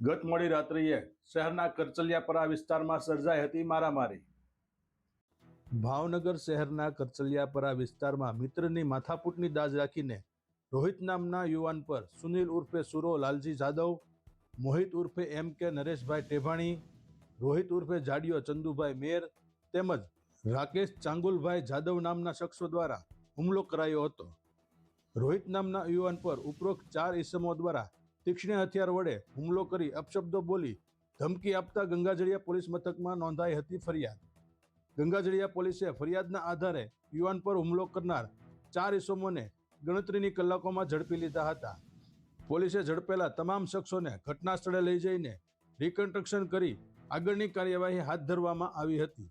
ગત મોડી રાત્રિએ શહેરના કરચલિયાપરા વિસ્તારમાં સર્જાઈ હતી મારામારી. ભાવનગર શહેરના કરચલિયાપરા વિસ્તારમાં મિત્રની માથાપૂટની દાજ રાખીને રોહિત નામના યુવાન પર સુનિલ ઉર્ફે સુરો, લાલજી જાદવ, મોહિત ઉર્ફે એમ કે નરેશભાઈ ટેભાણી, રોહિત ઉર્ફે જાડિયો, ચંદુભાઈ મેર તેમજ રાકેશ ચાંગુલભાઈ જાદવ નામના શખ્સો દ્વારા હુમલો કરાયો હતો. રોહિત નામના યુવાન પર ઉપરોક્ત ચાર ઈસમો દ્વારા તીક્ષ્ણ હથિયાર વડે હુમલો કરી અપશબ્દો બોલી ધમકી આપતા ગંગાજળિયા પોલીસ મથકમાં નોંધાઈ હતી ફરિયાદ. ગંગાજળિયા પોલીસે ફરિયાદના આધારે યુવાન પર હુમલો કરનાર ચાર ઇસમોને ગણતરીની કલાકોમાં ઝડપી લીધા હતા. પોલીસે ઝડપેલા તમામ શખ્સોને ઘટના સ્થળે લઈ જઈને રિકન્સ્ટ્રક્શન કરી આગળની કાર્યવાહી હાથ ધરવામાં આવી હતી.